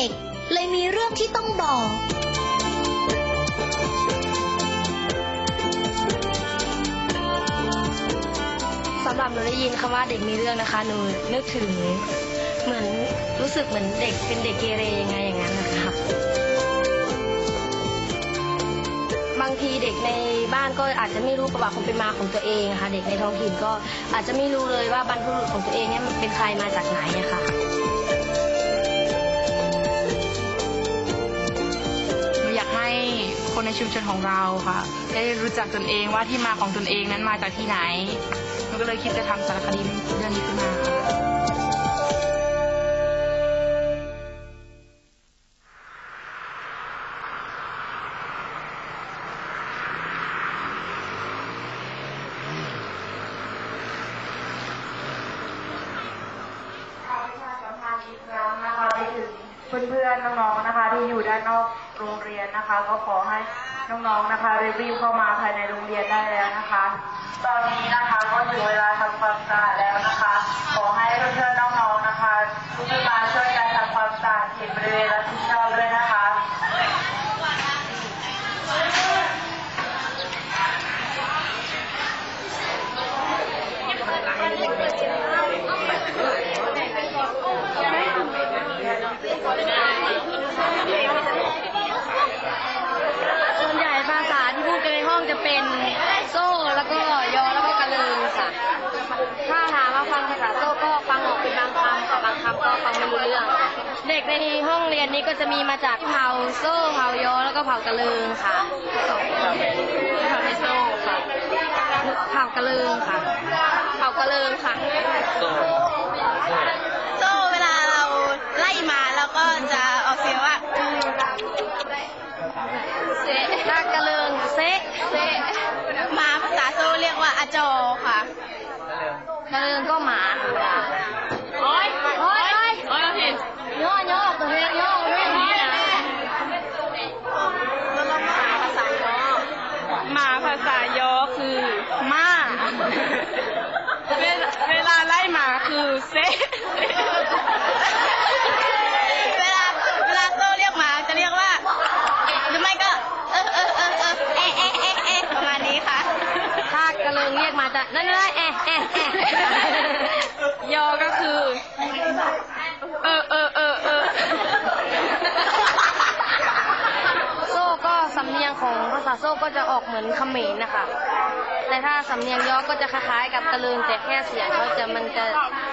ด็ก เลยมีเรื่องที่ต้องบอกสำหรับหนูได้ยินคำว่าเด็กมีเรื่องนะคะหนูนึกถึงเหมือนรู้สึกเหมือนเด็กเป็นเด็กเกเรยังไงอย่างนั้นนะคะบางทีเด็กในบ้านก็อาจจะไม่รู้ประวัติความเป็นมาของตัวเองค่ะเด็กในท้องถิ่นก็อาจจะไม่รู้เลยว่าบรรพบุรุษของตัวเองเนี่ยเป็นใครมาจากไหนอะค่ะ คนในชุมชนของเราค่ะ ได้รู้จักตนเองว่าที่มาของตนเองนั้นมาจากที่ไหนหนูก็เลยคิดจะทำสารคดีเรื่องนี้ขึ้นมา ก็ขอให้น้องๆนะคะรีบๆเข้ามาภายในโรงเรียนได้แล้วนะคะ ตอนนี้นะคะก็ถึงเวลาทำความสะอาดแล้วนะคะ ขอให้เพื่อนๆน้องๆนะคะทุกท่านมาช่วยกันทำความสะอาดเขตบริเวณรับผิดชอบด้วยนะคะ ส่วนใหญ่ภาษาที่พูดกันในห้องจะเป็นโซ่แล้วก็ยอแล้วก็กระเลิงค่ะ ถ้าถามว่าฟังภาษาโซ่ก็ฟังออกเป็นบางคำแต่บางคำก็ฟังไม่รู้เรื่อง เด็ก ในห้องเรียนนี้ก็จะมีมาจากเผ่าโซ่เผ่ายอแล้วก็เผ่ากระเลิงค่ะเผ่าในโซ่ค่ะเผ่ากระเลิงค่ะเผ่ากระเลิงค่ะโซ่เวลาเราไล่มาเราก็จะออกเสียงว่าเซะถ้ากระเลิงเซะเซะ หมาภาษาโซ่เรียกว่าอาจอค่ะ กระเลิงก็หมาค่ะโอ้ยโอ้ยโอ้ยโอ้ยพี่ย่อย่อตัวเนี้ยย่อเรื่องนี้นะ แล้วก็หมาภาษาย่อ หมาภาษายอคือม้าเวลาเวลาไล่หมาคือเซะ เวลาเวลาโซ่เรียกหมาจะเรียกว่า หรือไม่ก็ เออเออเออเออเอะเอะเอะเอะประมาณนี้ค่ะ ถ้ากระเลิ งเรียกมาจะนั่นเลยแอะแอะแอะยอก็คือ เออเออเออเออโซ่ก็สำเนียงของภาษาโซ่ก็จะออกเหมือนเขมรนะคะ แต่ถ้าสำเนียงยอก็จะคล้ายๆ กับกระเลิงแต่แค่เสียงเขาจะมันจะ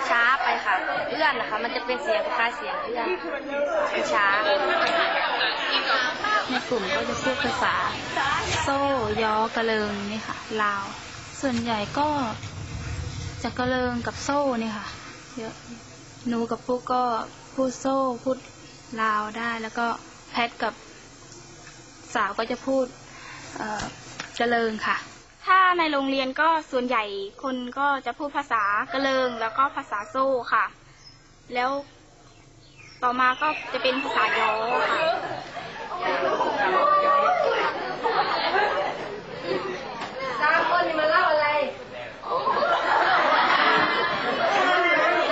ช้าไปค่ะเอื้อนนะคะ มันจะเป็นเสียงคล้ายเสียงเอื้อนมันช้าในกลุ่มก็จะพูดภาษา โซ่ยอกระเลิงนี่ค่ะลาว ส่วนใหญ่ก็จะกระเลิงกับโซ่เนี่ยค่ะ เยอะหนูกับปุ๊กก็พูดโซ่พูดลาวได้ แล้วก็แพทกับสาวก็จะพูดเอ่อกระเลิงค่ะ ถ้าในโรงเรียนก็ส่วนใหญ่คนก็จะพูดภาษากระเลิงแล้วก็ภาษาโซ่ค่ะ แล้วต่อมาก็จะเป็นภาษายอค่ะ สามคนนี่มาเล่าอะไร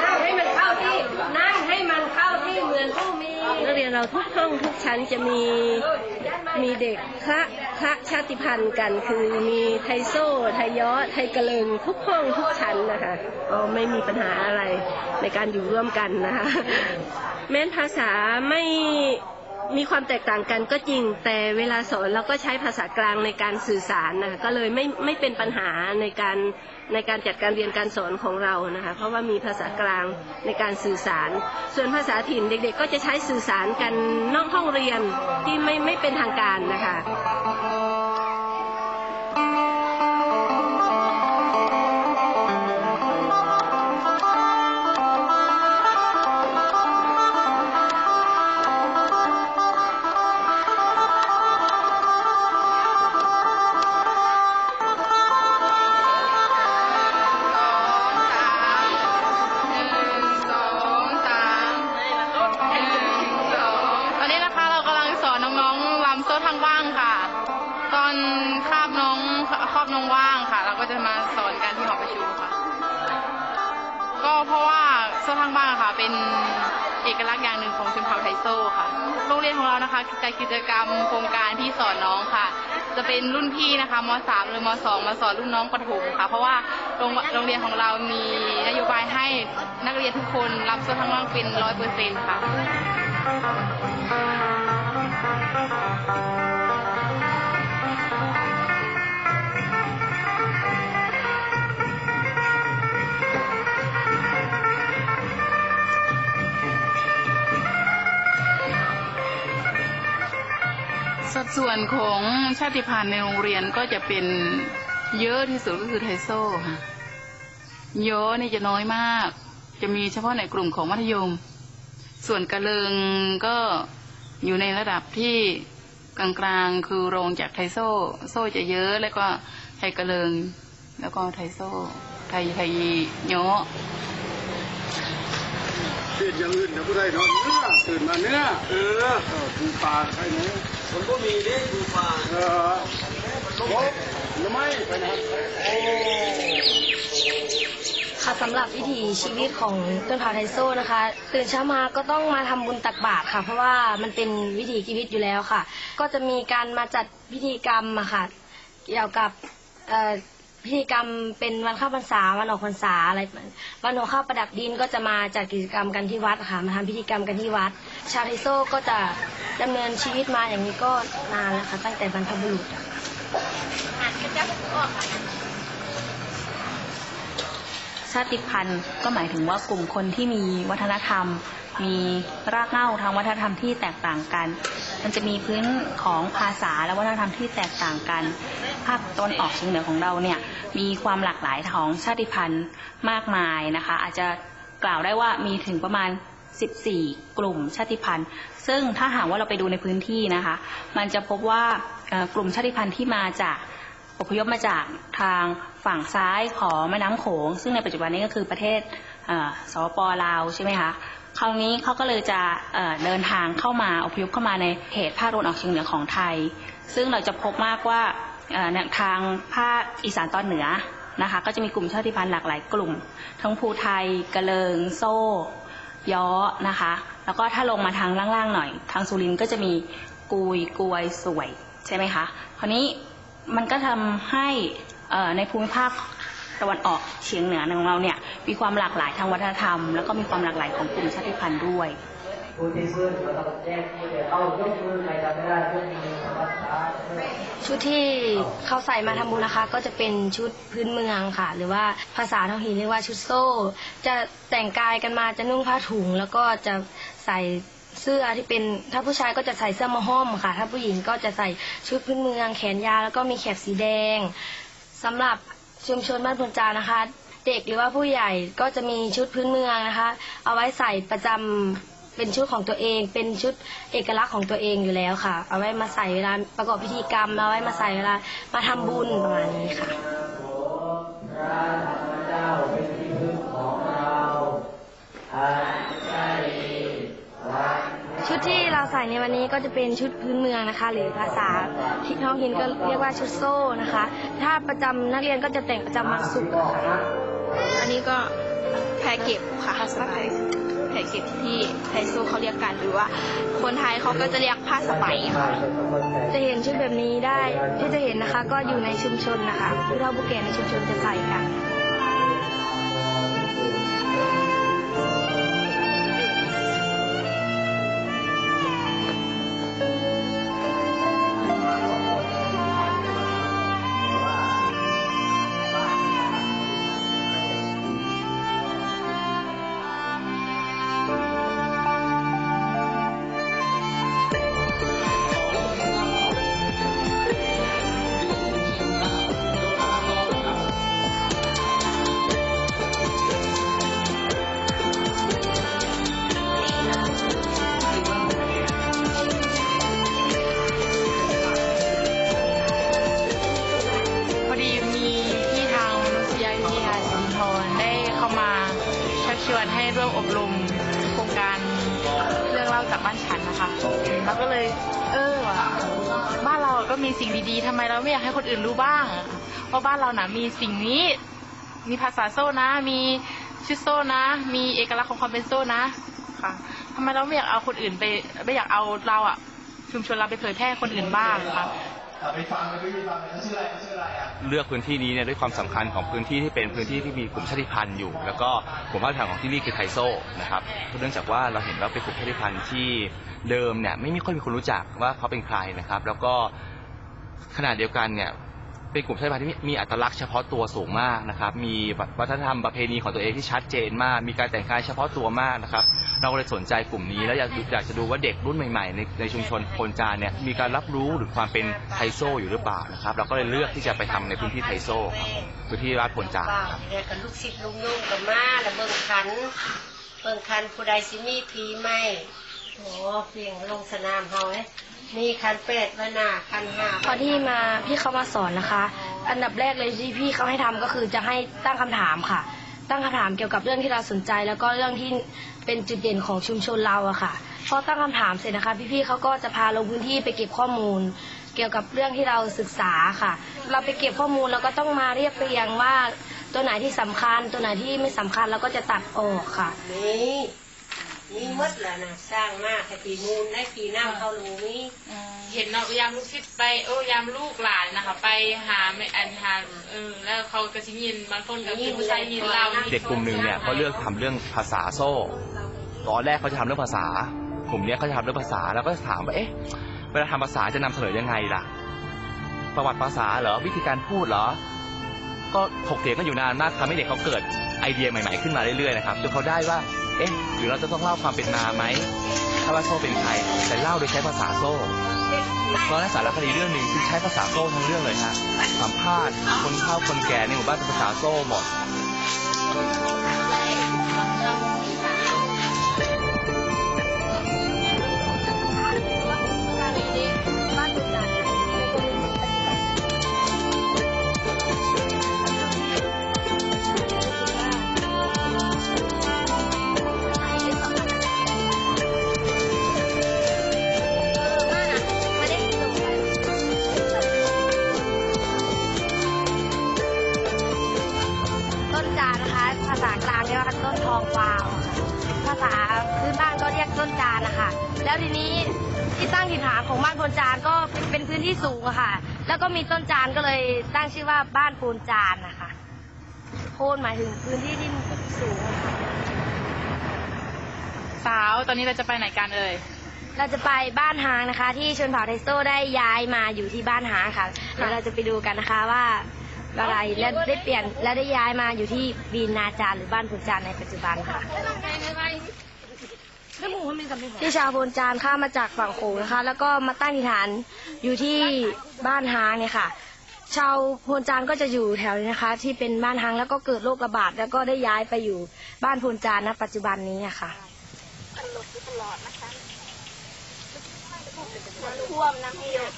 นั่งให้มันเข้าที่ นั่งให้มันเข้าที่เหมือนผู้มี นักเรียนเราทุก ชั้นจะมีมีเด็กพระพระชาติพันธุ์กัน คือมีไทโซ่ไทยอไทยกระเลิงทุกห้องทุกชั้นนะคะก็ไม่มีปัญหาอะไรในการอยู่ร่วมกันนะคะ แม้นภาษาไม่ มีความแตกต่างกันก็จริง แต่เวลาสอนเราก็ใช้ภาษากลางในการสื่อสารนะคะก็เลยไม่ไม่เป็นปัญหาในการในการจัดการเรียนการสอนของเรานะคะเพราะว่ามีภาษากลางในการสื่อสาร ส่วนภาษาถิ่นเด็กๆ ก็จะใช้สื่อสารกันนอกห้องเรียนที่ไม่ไม่เป็นทางการนะคะ นะคะจัดกิจกรรมโครงการที่สอนน้องค่ะ จะเป็นรุ่นพี่นะคะม .3 หรือม .2 มาสอนรุ่นน้องประถมค่ะ เพราะว่าโรงโรงเรียนของเรามีนโยบายให้นักเรียนทุกคนรับส่วนทั้งว่างเป็นร้อยเปอร์เซ็นต์ค่ะ สัดส่วนของชาติพันธุ์ในโรงเรียนก็จะเป็นเยอะที่สุดก็คือไทโซ่ค่ะเยอะนี่จะน้อยมาก จะมีเฉพาะในกลุ่มของมัธยม ส่วนกระเลิงก็อยู่ในระดับที่กลางๆคือรองจากไทโซ่ โซ่จะเยอะแล้วก็ไทยกระเลิง แล้วก็ไทโซ่ ไทยไทยเยอะเปลี่ยนอย่างอื่นเดี๋ยวก็ได้เนอนเนื้อตื่นมาเนื้อเออดูปลาใครเนื้อ ผมก็มีเด็กดูปลาเออโอ้หรือไม่ไปนะครับโอ้ค่ะสำหรับวิถีชีวิตของต้นเผาไทโซนะคะตื่นเช้ามาก็ต้องมาทำบุญตักบาตรค่ะ เพราะว่ามันเป็นวิถีชีวิตอยู่แล้วค่ะ ก็จะมีการมาจัดพิธีกรรมอะค่ะ เกี่ยวกับ พิธีกรรมเป็นวันเข้าพรรษาวันออกพรรษาอะไรวันหัวข้าวประดับดินก็จะมาจัดกิจกรรมกันที่วัดค่ะมาทำพิธีกรรมกันที่วัด ชาวไทโซก็จะดำเนินชีวิตมาอย่างนี้ก็นานแล้วค่ะตั้งแต่บรรพบุรุษชาติพันธุ์ก็หมายถึงว่ากลุ่มคนที่มีวัฒนธรรม มีรากเหง้าทางวัฒนธรรมที่แตกต่างกัน มันจะมีพื้นของภาษาและวัฒนธรรมที่แตกต่างกัน ภาคตะวันออกเฉียงเหนือของเราเนี่ย มีความหลากหลายของชาติพันธุ์มากมายนะคะ อาจจะกล่าวได้ว่ามีถึงประมาณ 14 กลุ่มชาติพันธุ์ ซึ่งถ้าหากว่าเราไปดูในพื้นที่นะคะ มันจะพบว่ากลุ่มชาติพันธุ์ที่มาจากอพยพมาจากทางฝั่งซ้ายของแม่น้ำโขง ซึ่งในปัจจุบันนี้ก็คือประเทศเอ่อสปปลาวใช่ไหมคะคราวนี้เขาก็เลยจะเเดินทางเข้ามาอพยพเข้ามาในเขตภาคตะวันออกเฉียงเหนือของไทย ซึ่งเราจะพบมากว่า ทางภาคอีสานตอนเหนือนะคะก็จะมีกลุ่มชาติพันธุ์หลากหลายกลุ่ม ทั้งภูไทยกระเลิง โซ่ย้อนะคะ แล้วก็ถ้าลงมาทางล่างๆหน่อย ทางสุรินทร์ก็จะมีกุยกวยสวยใช่ไหมคะคราวนี้มันก็ทำให้ในภูมิภาคตะวันออกเฉียงเหนือของเราเนี่ยมีความหลากหลายทางวัฒนธรรม แล้วก็มีความหลากหลายของกลุ่มชาติพันธุ์ด้วย ชุดที่เขาใส่มาทำบุญนะคะ ก็จะเป็นชุดพื้นเมืองค่ะ หรือว่าภาษาท้องถิ่นเรียกว่าชุดโซ่ จะแต่งกายกันมาจะนุ่งผ้าถุง แล้วก็จะใส่เสื้อที่เป็นถ้าผู้ชายก็จะใส่เสื้อมะห้อมค่ะ ถ้าผู้หญิงก็จะใส่ชุดพื้นเมืองแขนยาวแล้วก็มีแขบสีแดงสำหรับชุมชนบ้านพุนจานะคะ เด็กหรือว่าผู้ใหญ่ก็จะมีชุดพื้นเมืองนะคะ เอาไว้ใส่ประจำ เป็นชุดของตัวเอง เป็นชุดเอกลักษณ์ของตัวเองอยู่แล้วค่ะ เอาไว้มาใส่เวลาประกอบพิธีกรรมเอาไว้มาใส่เวลามาทำบุญประมาณนี้ค่ะชุดที่เราใส่ในวันนี้ก็จะเป็นชุดพื้นเมืองนะคะ หรือภาษาที่ท้องถิ่นก็เรียกว่าชุดโซ่นะคะ ถ้าประจำนักเรียนก็จะแต่งประจำวันศุกร์ค่ะอันนี้ก็แพรเก็บค่ะภาษาไทย แพรเก็บที่ไทยซูเขาเรียกกันหรือว่า คนไทยเขาก็จะเรียกผ้าสบายค่ะ จะเห็นชุดแบบนี้ได้ที่จะเห็นนะคะ ก็อยู่ในชุมชนนะคะผู้เฒ่าผู้แก่ในชุมชนจะใส่กัน ร่วมอบรมโครงการเรื่องเล่าจากบ้านฉันนะคะเราก็เลย เออว่ะบ้านเราก็มีสิ่งดีๆทำไมเราไม่อยากให้คนอื่นรู้บ้าง เพราะบ้านเรานะมีสิ่งนี้ มีภาษาโซ่นะ มีชุดโซ่นะ มีเอกลักษณ์ของความเป็นโซ่นะ ค่ะทำไมเราไม่อยากเอาคนอื่นไป ไม่อยากเอาเราอะชุมชนเราไปเผยแพร่คนอื่นบ้างคะ เลือกพื้นที่นี้เนี่ยด้วยความสำคัญของพื้นที่ที่เป็นพื้นที่ที่มีกลุ่มชาติพันธุ์อยู่ แล้วก็กลุ่มภาคฐานของที่นี่คือไทโซนะครับเนื่องจากว่าเราเห็นว่าเป็นกลุ่มชาติพันธุ์ที่เดิมเนี่ยไม่มีค่อยมีคนรู้จักว่าเขาเป็นใครนะครับ แล้วก็ขณะเดียวกันเนี่ย เป็นกลุ่มชาติพันธุ์ที่มีอัตลักษณ์เฉพาะตัวสูงมากนะครับ มีวัฒนธรรมประเพณีของตัวเองที่ชัดเจนมาก มีการแต่งกายเฉพาะตัวมากนะครับ เราเลยสนใจกลุ่มนี้ แล้วอยากอยากจะดูว่าเด็กรุ่นใหม่ๆในในชุมชนโพนจานเนี่ยมีการรับรู้หรือความเป็นไทโซอยู่หรือเปล่านะครับ เราก็เลยเลือกที่จะไปทำในพื้นที่ไทโซครับพื้นที่ราชโพนจานครับเรียกกันลูกศิษย์ลุงยุ่งกับมาแล้วเบิ่งขันเบิ่งขันผู้ใดสิมีผีไหมโอ้เพียงลงสนามเฮาเนี่ย มีขันเป็ดไว้หน้าขันห้าพอที่มาพี่เขามาสอนนะคะ อันดับแรกเลยที่พี่เขาให้ทำก็คือจะให้ตั้งคำถามค่ะ ตั้งคำถามเกี่ยวกับเรื่องที่เราสนใจ แล้วก็เรื่องที่เป็นจุดเด่นของชุมชนเราอะค่ะพอตั้งคำถามเสร็จนะคะ พี่ๆเขาก็จะพาลงพื้นที่ไปเก็บข้อมูล เกี่ยวกับเรื่องที่เราศึกษาค่ะ เราไปเก็บข้อมูลแล้วก็ต้องมาเรียบเรียงว่าตัวไหนที่สำคัญ ตัวไหนที่ไม่สำคัญเราก็จะตัดออกค่ะนี่ มีหมดแล้วนะสร้างมากแต่ปีมูลได้ปีน้ำเข้ารูนี่เห็นเนาะยามลูกศิษย์ไปโอ้ยามลูกหลานนะคะ ไปหาไม่อันหาเออแล้วเขาก็ชิยินบางคนก็เป็นผู้ชายยินเราเด็กกลุ่มหนึ่งเนี่ยเขาเลือกทำเรื่องภาษาโซ่ตอนแรกเขาจะทำเรื่องภาษากลุ่มเนี้ยเขาจะทำเรื่องภาษาแล้วก็จะถามว่าเอ๊ะเวลาทำภาษาจะนำเสนอยังไงล่ะ ประวัติภาษาเหรอวิธีการพูดเหรอ ก็ถกเถียงกันอยู่นานมากทำให้เด็กเขาเกิดไอเดียใหม่ ๆขึ้นมาเรื่อยๆนะครับจนเขาได้ว่า เอ๊ะ หรือเราจะต้องเล่าความเป็นมาไหมถ้าว่าโซ่เป็นใครแต่เล่าโดยใช้ภาษาโซ่เพราะในสารคดีเรื่องหนึ่งคือใช้ภาษาโซ่ทั้งเรื่องเลยฮะสัมภาษณ์คนเฒ่าคนแก่ในหมู่บ้านเป็นภาษาโซ่หมด ต้นจานนะคะแล้วทีนี้ที่ตั้งถิ่นฐานของบ้านโพนจานก็เป็นพื้นที่สูงอะค่ะ แล้วก็มีต้นจานก็เลยตั้งชื่อว่าบ้านโพนจานนะคะโพนหมายถึงพื้นที่ที่สูงอะค่ะสาวตอนนี้เราจะไปไหนกันเอ่ยเราจะไปบ้านฮางนะคะ ที่ชนเผ่าไทโซได้ย้ายมาอยู่ที่บ้านฮางค่ะเดี๋ยวเราจะไปดูกันนะคะว่าอะไรและได้เปลี่ยนและได้ย้ายมาอยู่ที่บีนนาจารหรือบ้านพุนจานในปัจจุบันค่ะ ที่ชาวโพนจานข้ามมาจากฝั่งโขงนะคะ แล้วก็มาตั้งถิ่นฐานอยู่ที่บ้านฮางเนี่ยค่ะ ชาวโพนจานก็จะอยู่แถวนี้นะคะ ที่เป็นบ้านฮางแล้วก็เกิดโรคระบาดแล้วก็ได้ย้ายไปอยู่บ้านโพนจานณปัจจุบันนี้อะค่ะท่วมน้ำเยอะ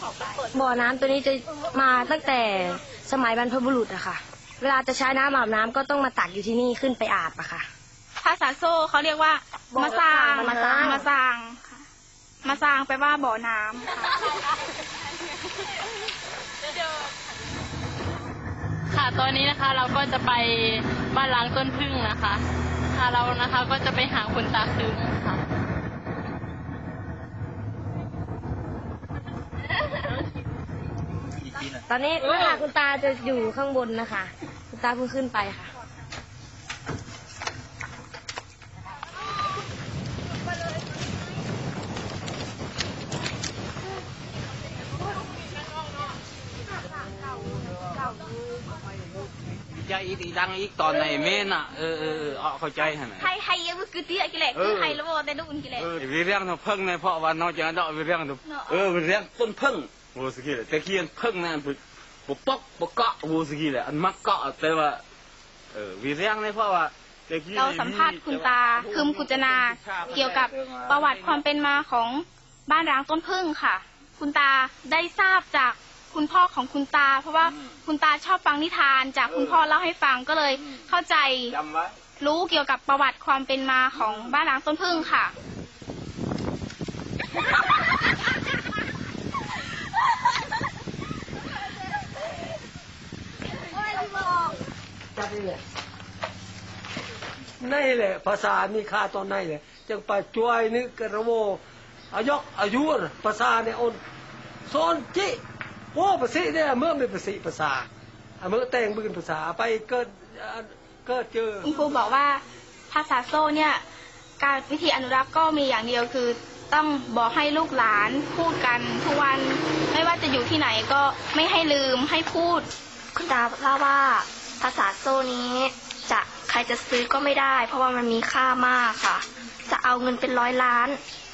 บ่อน้ำตัวนี้จะมาตั้งแต่สมัยบรรพบุรุษอะค่ะ เวลาจะใช้น้ำอาบน้ำก็ต้องมาตักอยู่ที่นี่ขึ้นไปอาบอะค่ะ ภาษาโซ่เขาเรียกว่าบ่อมาซางมาซางมาซางค่ะมาซางแปลว่าบ่อน้ำค่ะค่ะตอนนี้นะคะเราก็จะไปบ้านล้างต้นพึ่งนะคะค่ะเรานะคะก็จะไปหาคุณตาคึงค่ะ ตอนนี้นะคะคุณตาจะอยู่ข้างบนนะคะ คุณตาเพิ่งขึ้นไปค่ะ ใจอีกดังอีกตอนไหนเมนอะเออเออเอาเข้าใจฮะนะให้ให้ยังคือเตี้ยกี่แหละคือให้แล้วบ่แต่นู่นกี่แหละเออวิเรียงทำเพิ่งในเพราะว่าน้องจะเดาะวิเรียงทำเออวิเรียงต้นเพิ่งโอ้สกีเลยแต่เคียนเพิ่งนั่นปุ๊บปอกปุ๊บเกาะโอ้สกีเลยอันมักเกาะแต่ว่าเออวิเรียงในเพราะว่าเราสัมภาษณ์คุณตาคืมกุจนา เกี่ยวกับประวัติความเป็นมาของบ้านร้างต้นพึ่งค่ะ คุณตาได้ทราบจาก คุณพ่อของคุณตา เพราะว่าคุณตาชอบฟังนิทานจากคุณพ่อเล่าให้ฟังก็เลยเข้าใจจำไว้รู้เกี่ยวกับประวัติความเป็นมาของบ้านร้างต้นพึ่งค่ะนี่แหละภาษามีค่าตอนไหนเลยจังปาจวยนึกกระโวอายกอายุรภาษาเนี่ยอนสอนจิ โอ้ภาษีเนี่ยเมื่อไม่ภาษีภาษาเมื่อแต่งบืนภาษาไปเกิดเกิดเจอคุณครูบอกว่าภาษาโซ่เนี่ยการวิธีอนุรักษ์ก็มีอย่างเดียวคือต้องบอกให้ลูกหลานพูดกันทุกวันไม่ว่าจะอยู่ที่ไหนก็ไม่ให้ลืมให้พูด คุณตาเล่าว่าภาษาโซ่นี้จะใครจะซื้อก็ไม่ได้ เพราะว่ามันมีค่ามากค่ะ จะเอาเงินเป็นร้อยล้าน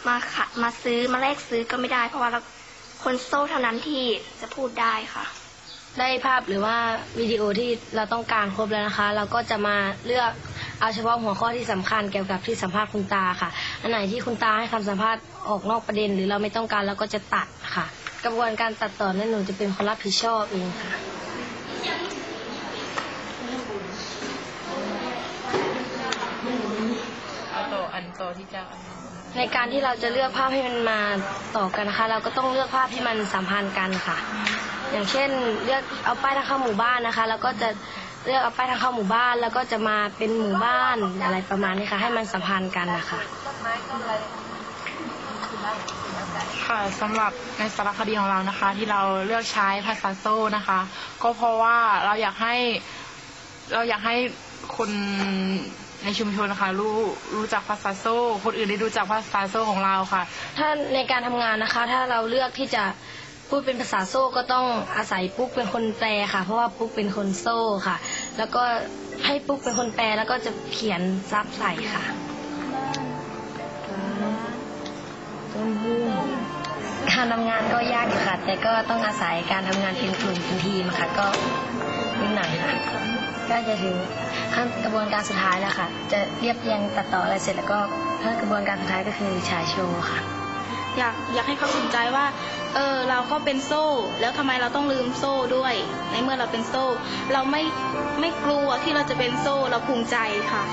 มาขะมาซื้อมาแลกซื้อก็ไม่ได้ เพราะว่าเรา คนโซ่เท่านั้นที่จะพูดได้ค่ะ ได้ภาพหรือว่าวิดีโอที่เราต้องการครบแล้วนะคะ เราก็จะมาเลือกเอาเฉพาะหัวข้อที่สำคัญเกี่ยวกับที่สัมภาษณ์คุณตาค่ะ อันไหนที่คุณตาให้คำสัมภาษณ์ออกนอกประเด็น หรือเราไม่ต้องการเราก็จะตัดค่ะ กระบวนการตัดต่อนั้นหนูจะเป็นคนรับผิดชอบเองค่ะต่ออันต่อที่จะอัน ในการที่เราจะเลือกภาพให้มันมาต่อกันนะคะ เราก็ต้องเลือกภาพที่มันสัมพันธ์กันค่ะ อย่างเช่นเลือกเอาป้ายทางเข้าหมู่บ้านนะคะ แล้วก็จะเลือกเอาป้ายทางเข้าหมู่บ้าน แล้วก็จะมาเป็นหมู่บ้านอะไรประมาณนี้ค่ะ ให้มันสัมพันธ์กันนะคะค่ะสำหรับในสารคดีของเรานะคะ ที่เราเลือกใช้ภาษาโซ่นะคะ ก็เพราะว่าเราอยากให้เราอยากให้คน ในชุมชนนะคะรู้รู้จักภาษาโซ่ คนอื่นได้รู้จักภาษาโซ่ของเราค่ะ ถ้าในการทำงานนะคะ ถ้าเราเลือกที่จะพูดเป็นภาษาโซ่ก็ต้องอาศัยปุ๊กเป็นคนแปลค่ะ เพราะว่าปุ๊กเป็นคนโซ่ค่ะ แล้วก็ให้ปุ๊กเป็นคนแปลแล้วก็จะเขียนซับใส่ค่ะการทำงานก็ยากอยู่ค่ะ แต่ก็ต้องอาศัยการทำงานเป็นกลุ่มเป็นทีมค่ะ ก็นิดหน่อยค่ะ ก็จะถึงขั้นกระบวนการสุดท้ายแล้วค่ะ จะเรียบเรียงตัดต่ออะไรเสร็จแล้วก็ขั้นกระบวนการสุดท้ายก็คือฉายโชว์ค่ะ อยากอยากให้เขาสนใจว่า เออเราก็เป็นโซ่ แล้วทำไมเราต้องลืมโซ่ด้วย ในเมื่อเราเป็นโซ่ เราไม่ไม่กลัวที่เราจะเป็นโซ่เราภูมิใจค่ะ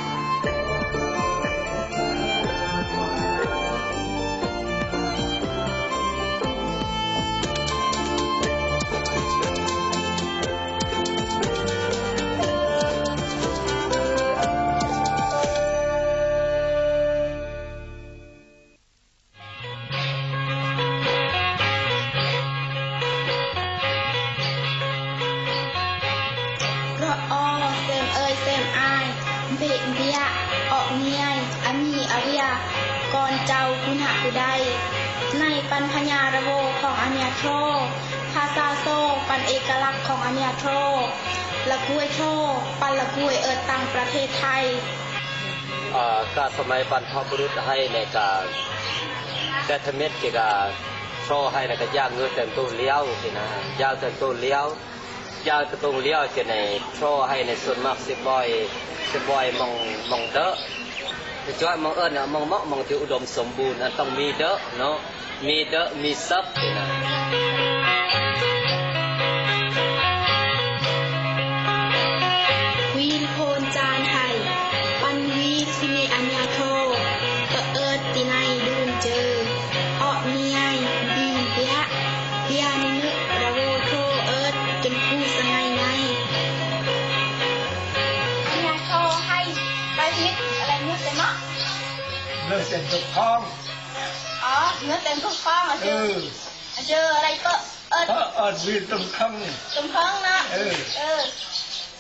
นปันพญาระโวของอเนียโทรภาษาโซปันเอกลักษณ์ของอเนียโทรละคุยโทรปันละคุยเอิดตังประเทศไทยอ่าก็สมัยบรรพบุรุษให้ในการแกทเม็ดเกี่ยวกับโชให้ในการย่างเงือเต็มตัวเลี้ยวสินะย่างเต็มตัวเลี้ยวย่างเต็มตัวเลี้ยวจะในโชให้ในส่วนมากสิบอยสิบอยมองมองเด้อจะช่วยมองเอิญมองเหมาะมองที่อุดมสมบูรณ์อันต้องมีเด้อเนาะ มีเด้อมีซับสินะวีนโพนจานไทย ปันวีสิเนอัญญาโทเออเอิดติไนดูนเจอออกเนียยบีเปียะเปียนินึระโวโทเอิดจนผู้สงายไงอัญญาโทให้ไปมิดอะไรเนื้อเต็มอะเลิกเต็มทุกท้องอ๋อ เนื้อเต็มทุกฟ้องอะเจอเจออะไรก็เอิดถ้าอ่อนวีตรงข้างตรงท้องนะเออเออ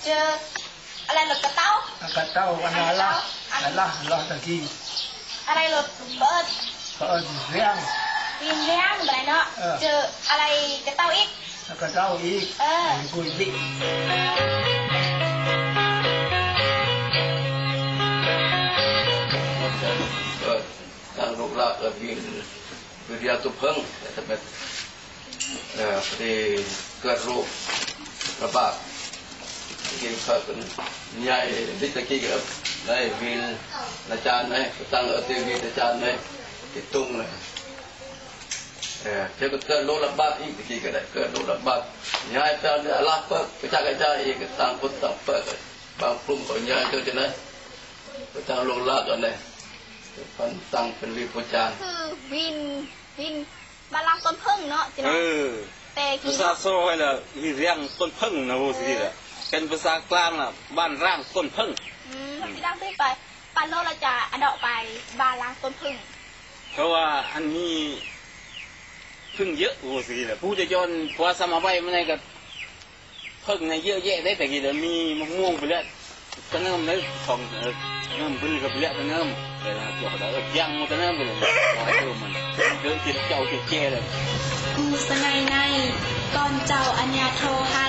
เจออะไรหลดกระเต้ากระเต้าวันนาละนั่นละรอตะกี้อะไรหลดเปิดก็เอิ้นเลี้ยงวินเลี้ยงอะไรเนาะเออเจออะไรกระเต้าอีกแล้วก็เต้าอีกเออกุยบิ ทางลูกหลานเกิดวินวิทยาตุพิ่งแต่ทำไมเออพอดีเกิดโรคระบาดกินข้าวกันใหญ่ดิตะกี้กับได้วินอาจารย์ไหนตั้งเอติวินอาจารย์ไหนติดตุ้งเลยเออเจ้าก็เกิดโรคระบาดอีกตะกี้ก็ได้เกิดโรคระบาดใหญ่ตอนนี้ลาเปิดกระจายกระจายอีกต่างคนต่างเปิดบางกลุ่มก็ใหญ่เจ้าจะไหนไปทางโรงลากันเลย พันตั้งเป็นวิปจารคือวินวินบาลังต้นพึ่งเนาะจิเอนะอแต่กิภาษาโซ่ให้ละวิเรียงต้นพึ่งนะโว้สิละเป็นภาษากลางน่ะบ้านร่างต้นพึ่งอืมพี่ดังขึ้นไปปันโลเราจะอดอกไปบาล้างต้นพึ่งเพราะว่าอันนี้พึ่งเยอะโอ้สิแหละผู้จะย้อนพวาสมาไว้มันในกับพึ่งในเยอะแยะได้แต่กี่เดี๋ยวมีมะม่วงไปแล้วก็เริ่มเลยของเริ่มพึ่งกับไปแล้วก็เริ่ม แต่ละตัวเออย่างมันก็เริ่มไปเลยร้อยตัวมันเดินติดเจ้าติดเจเลยกูสไนในก่อนเจ้าอัญญาโทให้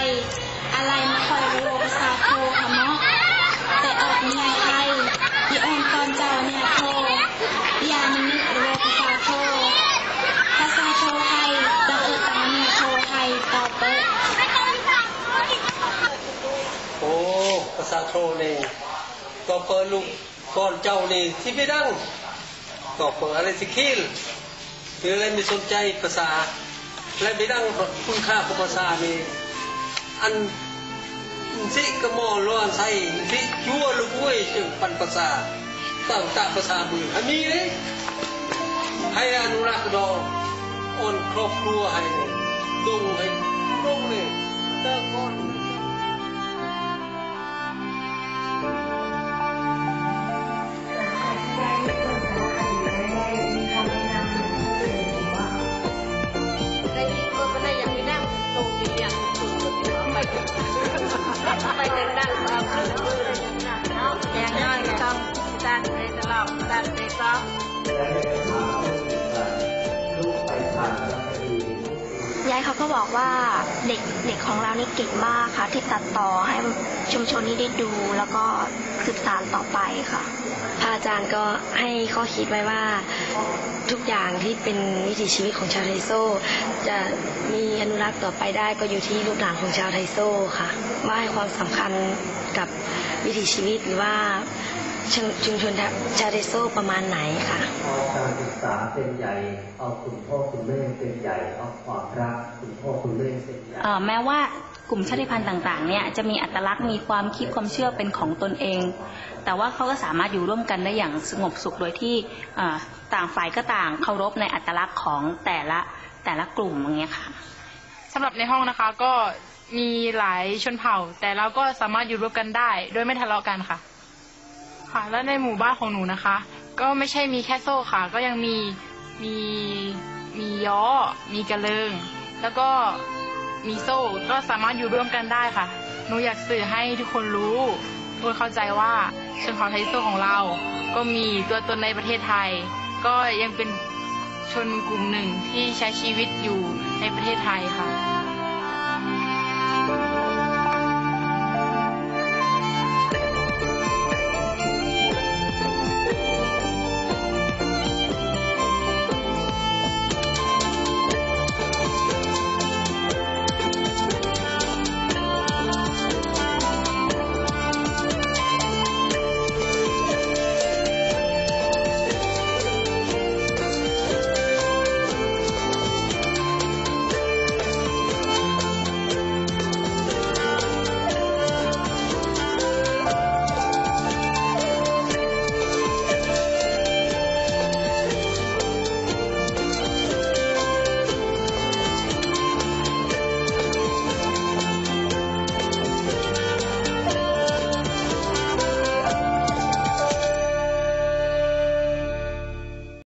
อะไรมาคอยรู้ภาษาโทขะเมาะแต่ออกนิยายไทยอีออนก่อนเจ้าอัญญาโทยามันนึกรู้ภาษาโทภาษาโทไทยจะเอิดตามอัญญาโทไทยต่อเปิดโอ้ภาษาโทนี่ก็เปิดลูก ก่อนเจ้านี่ที่ไม่ดังก็เปิดอะไรสิคิลหรืออะไรไม่สนใจภาษา และไม่ดังคุณค่าของภาษานี่อันสิกระมอล้วนใส่สิยั่วลูกเว้ยจึงปันภาษาตั้งตาภาษามืออันนี้เลยให้อนุรักษ์ดอกอ่อนครอบครัวให้ดุงให้ดุงเลยเติมก้อน ไปไปเดินนั่งตามครึ่งมืออย่างน้อยก็ต้องตั้งใจตลอดตั้งใจซ้อม เขาก็บอกว่าเด็กเด็กของเรานี่เก่งมากค่ะ ที่ตัดต่อให้ชุมชนนี้ได้ดู แล้วก็สืบสานต่อไปค่ะพระอาจารย์ก็ให้ข้อคิดไว้ว่าทุกอย่างที่เป็นวิถีชีวิตของชาวไทโซ จะมีอนุรักษ์ต่อไปได้ก็อยู่ที่ลูกหลานของชาวไทโซค่ะว่าให้ความสำคัญกับวิถีชีวิตหรือว่า ชุมชุมชนชาวไทโซประมาณไหนค่ะเอาการศึกษาเป็นใหญ่ เอาคุณพ่อคุณแม่เป็นใหญ่ เอาความรักคุณพ่อคุณแม่เป็นใหญ่เอ่อแม้ว่ากลุ่มชาติพันธุ์ต่างๆ เนี่ยจะมีอัตลักษณ์มีความคิดความเชื่อเป็นของตนเอง แต่ว่าเขาก็สามารถอยู่ร่วมกันได้อย่างสงบสุขโดยที่เอ่อต่างฝ่ายก็ต่างเคารพในอัตลักษณ์ของแต่ละแต่ละกลุ่มอย่างเงี้ยค่ะสำหรับในห้องนะคะก็มีหลายชนเผ่า แต่เราก็สามารถอยู่ร่วมกันได้ โดยไม่ทะเลาะกันค่ะ ค่ะ และในหมู่บ้านของหนูนะคะ ก็ไม่ใช่มีแค่โซ่ค่ะ ก็ยังมีมีมีย้อ มีกระเลิง แล้วก็มีโซ่ก็สามารถอยู่ร่วมกันได้ค่ะ หนูอยากสื่อให้ทุกคนรู้ทุกคนเข้าใจว่าชนเผ่าไทยโซ่ของเรา ก็มีตัวตนในประเทศไทย ก็ยังเป็นชนกลุ่มหนึ่งที่ใช้ชีวิตอยู่ในประเทศไทยค่ะ